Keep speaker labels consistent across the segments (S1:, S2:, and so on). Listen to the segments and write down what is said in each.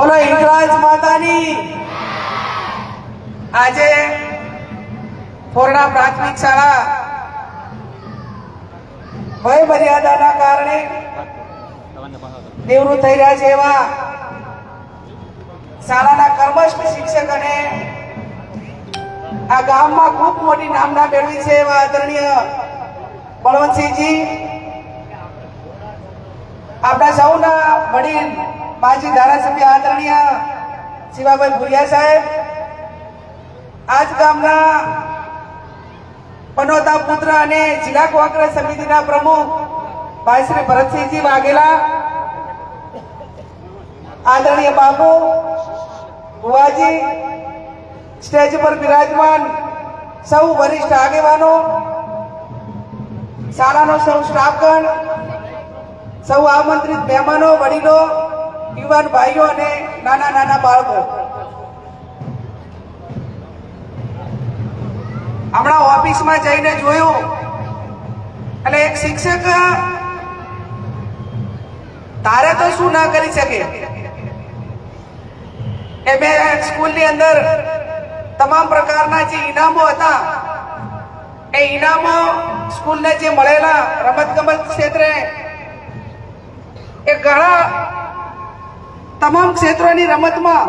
S1: બોલો હિંગળાજ માતાની. આજે થોરડા પ્રાથમિક શાળા વય મર્યાદાના કારણે નિવૃત્ત થઈ રહ્યા છે એવા શાળાના કર્મસ્થ શિક્ષક અને આ ગામમાં ખૂબ મોટી નામના મેળવી છે એવા આદરણીય બળવંતસિંહજી. આપણા સૌના વડીલ માજી ધારાસભ્ય આદરણીય શિવાભાઈ ભુરિયા સાહેબ, આજ ગામના પનોતા પુત્ર અને જિલ્લા કોંગ્રેસ સમિતિના પ્રમુખ ભાઈ શ્રી ભરતસિંહજી વાઘેલા, આદરણીય બાપુ, ભુવાજી, સ્ટેજ પર બિરાજમાન સૌ વરિષ્ઠ આગેવાનો, શાળાનો સૌ સ્ટાફગણ સૌ આમંત્રિત મહેમાનો, વડીલો, યુવાન ભાઈઓ અને નાના નાના બાળકો. હમણાં ઓફિસમાં જઈને જોયું, એટલે એક શિક્ષક, તારે તો શું ના કરી શકે? એ મેં સ્કૂલની અંદર તમામ પ્રકારના જે ઇનામો હતા, એ ઇનામો સ્કૂલને જે મળેલા રમતગમત ક્ષેત્રે એ ઘણા તમામ ક્ષેત્રોની રમતમાં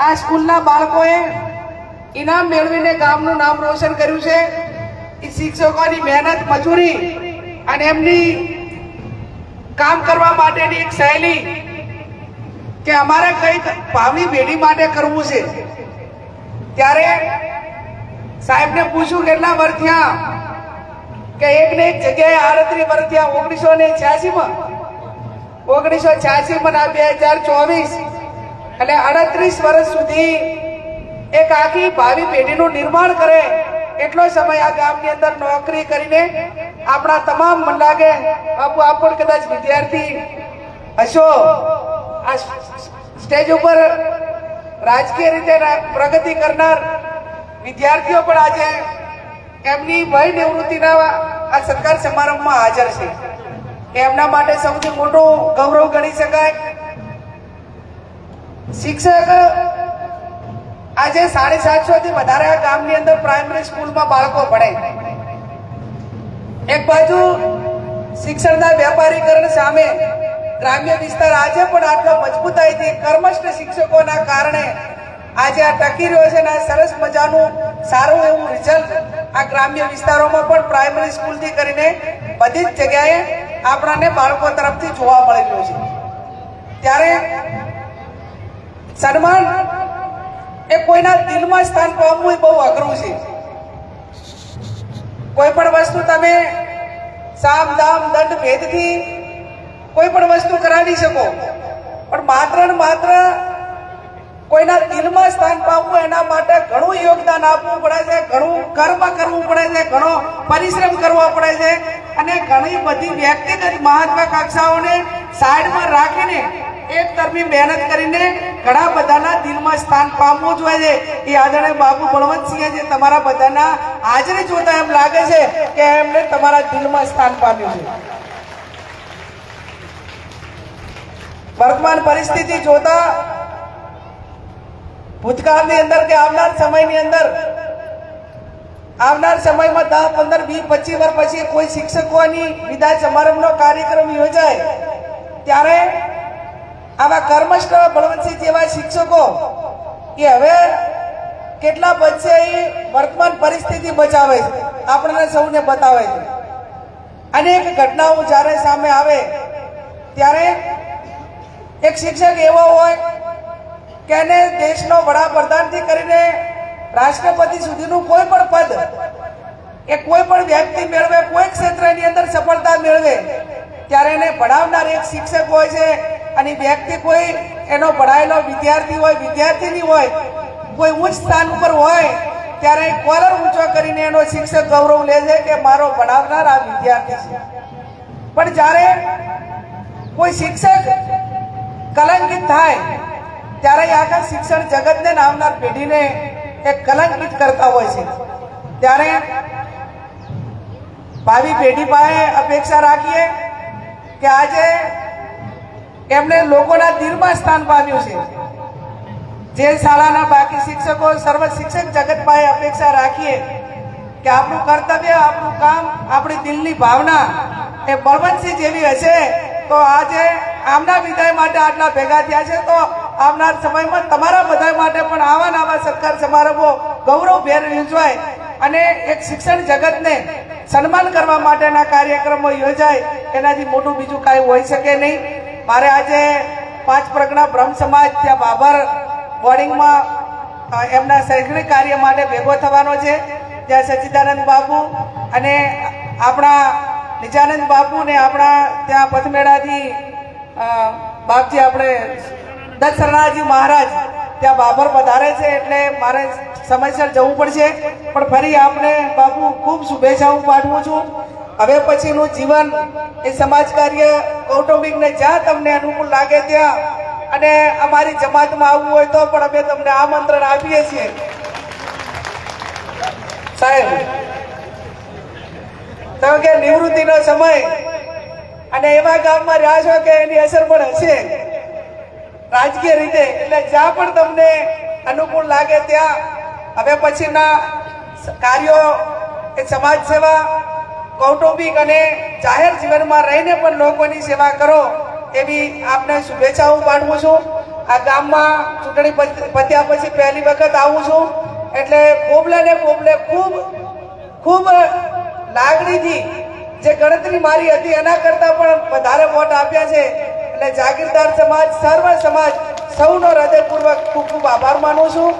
S1: આ સ્કૂલના બાળકોએ ઇનામ મેળવીને ગામનું નામ રોશન કર્યું છે. એ શિક્ષકોની મહેનત, મજૂરી અને એમની કામ કરવા માટેની એક શૈલી કે અમારે કંઈક ભાવની પેઢી માટે કરવું છે. ત્યારે સાહેબને પૂછ્યું કેટલા વર્ષ થયા કે એક ને એક જગ્યાએ આડત્રીસ વર્ષ થયા, ઓગણીસો ને છ્યાસી માં ઓગણીસો છ્યાસી માં બે હજાર ચોવીસ. એટલે અડત્રીસ વર્ષ સુધી એક આખી ભાવિ પેઢીનું નિર્માણ કરે એટલો સમય આ ગામની અંદર નોકરી કરીને આપણા તમામ મન લાગે બાપુ આપ પણ કદાચ વિદ્યાર્થી હશો. આ સ્ટેજ ઉપર રાજકીય રીતે પ્રગતિ કરનાર વિદ્યાર્થીઓ પણ આજે એમની વય નિવૃત્તિના આ સત્કાર સમારંભમાં હાજર છે. એમના માટે સૌથી મોટું ગૌરવ ગણી શકાય. શિક્ષક આજે સાડી સાતસો થી વધારે આ ગામની અંદર પ્રાઇમરી સ્કૂલમાં બાળકો ભણે. એક બાજુ શિક્ષણના વેપારીકરણ સામે ગ્રામ્ય વિસ્તાર આજે પણ આટલો મજબૂતાઈથી કર્મસ્થ શિક્ષકોના કારણે આજે આ ટકી રહ્યો છે અને આ સરસ મજાનું, સારું એવું રિઝલ્ટ આ ગ્રામ્ય વિસ્તારોમાં પણ પ્રાઇમરી સ્કૂલથી કરીને બધી જ જગ્યાએ આપણાને બાળકો તરફથી જોવા મળી રહ્યું છે. ત્યારે સન્માન એ કોઈના દિલમાં સ્થાન પામવું એ બહુ અઘરું છે. કોઈ પણ વસ્તુ તમે સામ દામ દંડ ભેદથી કોઈ પણ વસ્તુ કરાવી શકો, પણ માત્ર ને માત્ર કોઈના દિલમાં સ્થાન પામવું એના માટે ઘણું યોગદાન આપવું પડે છે, ઘણું કર્મ કરવું પડે છે, ઘણો પરિશ્રમ કરવો પડે છે અને ઘણી બધી વ્યક્તિગત મહત્વાકાંક્ષાઓને સાઈડમાં રાખીને એક તરફી મહેનત કરીને ઘણા બધાના દિલમાં સ્થાન પામવું જોઈએ છે. એ આદરણીય બાબુ બળવંતસિંહે જે તમારા બધાના હાજરી જોતા એમ લાગે છે કે એમને તમારા દિલમાં સ્થાન પામ્યું છે. વર્તમાન પરિસ્થિતિ જોતા ભૂતકાળની અંદર કે આવનાર સમયની અંદર? આવનાર સમયમાં દસ, પંદર, વીસ, પચીસ વર્ષ પછી કોઈ શિક્ષકોની વિદાય સમારંભનો કાર્યક્રમ યોજાય, ત્યારે આવા કર્મસ્થ બળવંતસિંહ જેવા શિક્ષકો એ હવે કેટલા બચશે એ વર્તમાન પરિસ્થિતિ બચાવે છે, આપણને સૌને બતાવે છે. અનેક ઘટનાઓ જ્યારે સામે આવે, ત્યારે એક શિક્ષક એવો હોય કે એને દેશનો વડાપ્રધાનથી કરીને રાષ્ટ્રપતિ સુધીનું કોઈ પણ પદ એ કોઈ પણ વ્યક્તિ મેળવે, કોઈ ક્ષેત્રની અંદર સફળતા મેળવે, ત્યારે એને ભણાવનાર એક શિક્ષક હોય છે અને વ્યક્તિ કોઈ એનો ભણાયેલો વિદ્યાર્થી હોય, વિદ્યાર્થીની હોય, કોઈ ઉચ્ચ સ્થાન ઉપર હોય, ત્યારે કોલર ઊંચો કરીને એનો શિક્ષક ગૌરવ લે છે કે મારો ભણાવનાર આ વિદ્યાર્થી છે. પણ જ્યારે કોઈ શિક્ષક કલંકિત થાય ત્યારે આગળ શિક્ષણ જગતને ને આવનાર પેઢીને એ કલંકિત કરતા હોય છે. ત્યારે ભાવિ પેઢી પાસે અપેક્ષા રાખીએ કે આજે એમને લોકોના દિલમાં સ્થાન પામ્યું છે. જે શાળાના બાકી શિક્ષકો, સર્વ શિક્ષક જગત પાસે અપેક્ષા રાખીએ કે આપણું કર્તવ્ય, આપણું કામ, આપણી દિલની ભાવના એ બળવંતસિંહ જેવી હશે, તો આજે આમના વિદાય માટે આટલા ભેગા થયા છે. તો આવનાર સમયમાં તમારા બધા માટે પણ આવા નવા સત્કાર સમારંભો ગૌરવભેર યોજવાય અને એક શિક્ષણ જગતને સન્માન કરવા માટેના કાર્યક્રમો યોજાય, એનાથી મોટું બીજું કાંઈ હોઈ શકે નહીં. મારે આજે પાંચ પ્રગણા બ્રહ્મ સમાજ ત્યાં બાબર બોર્ડિંગમાં એમના શૈક્ષણિક કાર્ય માટે ભેગો થવાનો છે. ત્યાં સચ્ચિદાનંદ બાપુ અને આપણા નિજાનંદ બાપુ ને આપણા ત્યાં પથમેળાથી બાપજી આપણે દત્ત શરણાજી મહારાજ ત્યાં બાબર પધારે છે એટલે મારે સમયસર જવું પડશે. પણ ફરી આપને બાપુ ખૂબ શુભેચ્છાઓ પાઠવું છું. હવે પછીનું જીવન એ સમાજ કાર્ય કૌટુંબિકને જ્યાં તમને અનુકૂળ લાગે ત્યાં અને અમારી જમાતમાં આવવું હોય તો પણ અમે તમને આમંત્રણ આપીએ છીએ. સાહેબ, તો કે નિવૃત્તિનો સમય અને એવા ગામમાં રહ્યા છો કે એની અસર પણ હશે? રાજકીય રીતે, એટલે જ્યાં પણ તમને અનુકૂળ લાગે ત્યાં, હવે પછીના કાર્યો એ સમાજ સેવા, કૌટુંબિક અને જાહેર જીવનમાં રહીને પણ લોકોની સેવા કરો, એવી આપને શુભેચ્છાઓ પાઠવું છું. આ ગામમાં ચૂંટણી પત- પત્યા પછી પહેલી વખત આવું છું. એટલે પોબલે ને પોબલે ખૂબ ખૂબ લાગણીથી જે ગણતરી મારી હતી એના કરતાં પણ વધારે વોટ આપ્યા છે. એટલે જાગીરદાર સમાજ સર્વ સમાજ, સૌનો હૃદયપૂર્વક ખૂબ ખૂબ આભાર માનું છું.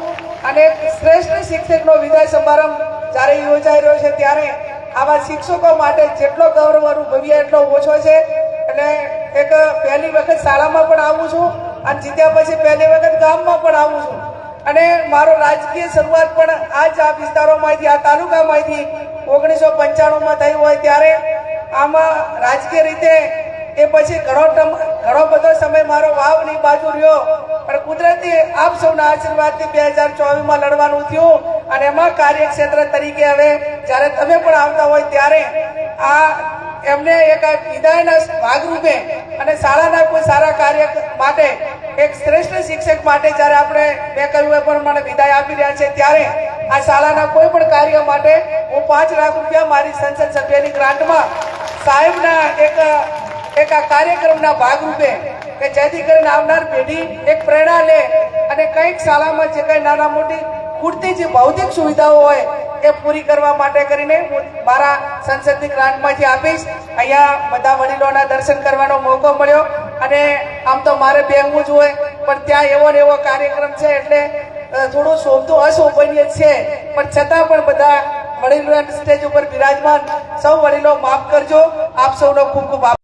S1: અને શ્રેષ્ઠ શિક્ષકનો વિદાય સમારંભ જ્યારે યોજાઈ રહ્યો છે ત્યારે આવા શિક્ષકો માટે જેટલો ગૌરવ અનુભવીએ એટલો ઓછો છે. એટલે એક પહેલી વખત શાળામાં પણ આવું છું અને જીત્યા પછી પહેલી વખત ગામમાં પણ આવું છું. અને મારો રાજકીય શરૂઆત પણ આ જ આ વિસ્તારોમાંથી, આ તાલુકામાંથી ઓગણીસો પંચાણુંમાં થઈ હોય ત્યારે આમાં રાજકીય રીતે એ પછી ઘણો ઘણો બધો સમય મારો વાવની બાજુ રહ્યો. પણ કુદરતી આપ સૌના આશીર્વાદથી બે હજાર ચોવીસમાં લડવાનું થયું અને એમાં કાર્યક્ષેત્ર તરીકે હવે જ્યારે તમે પણ આવતા હોય ત્યારે આ એમને એક વિદાયના ભાગરૂપે અને શાળાના કોઈ સારા કાર્ય માટે એક શ્રેષ્ઠ શિક્ષક માટે જ્યારે આપણે મેં કહ્યું એ પ્રમાણે વિદાય આપી રહ્યા છે ત્યારે આ શાળાના કોઈ પણ કાર્ય માટે હું પાંચ લાખ રૂપિયા મારી સંસદ સભ્યની ગ્રાન્ટમાં સાહેબના એક એક આ કાર્યક્રમના ભાગરૂપે કે જેથી કરીને આવનાર પેઢી એક પ્રેરણા લે અને કંઈક શાળામાં જે કંઈ નાના મોટી પૂરતી જે ભૌતિક સુવિધાઓ હોય એ પૂરી કરવા માટે કરીને હું મારા સંસદની ગ્રાન્ટમાંથી આપીશ. અહીંયા બધા વડીલોના દર્શન કરવાનો મોકો મળ્યો અને આમ તો મારે બેહવું જ હોય, પણ ત્યાં એવો ને એવો કાર્યક્રમ છે એટલે થોડું શોભતું અશોભનીય છે. પણ છતાં પણ બધા વડીલો સ્ટેજ ઉપર બિરાજમાન. સૌ વડીલો માફ કરજો. આપ સૌનો ખૂબ ખૂબ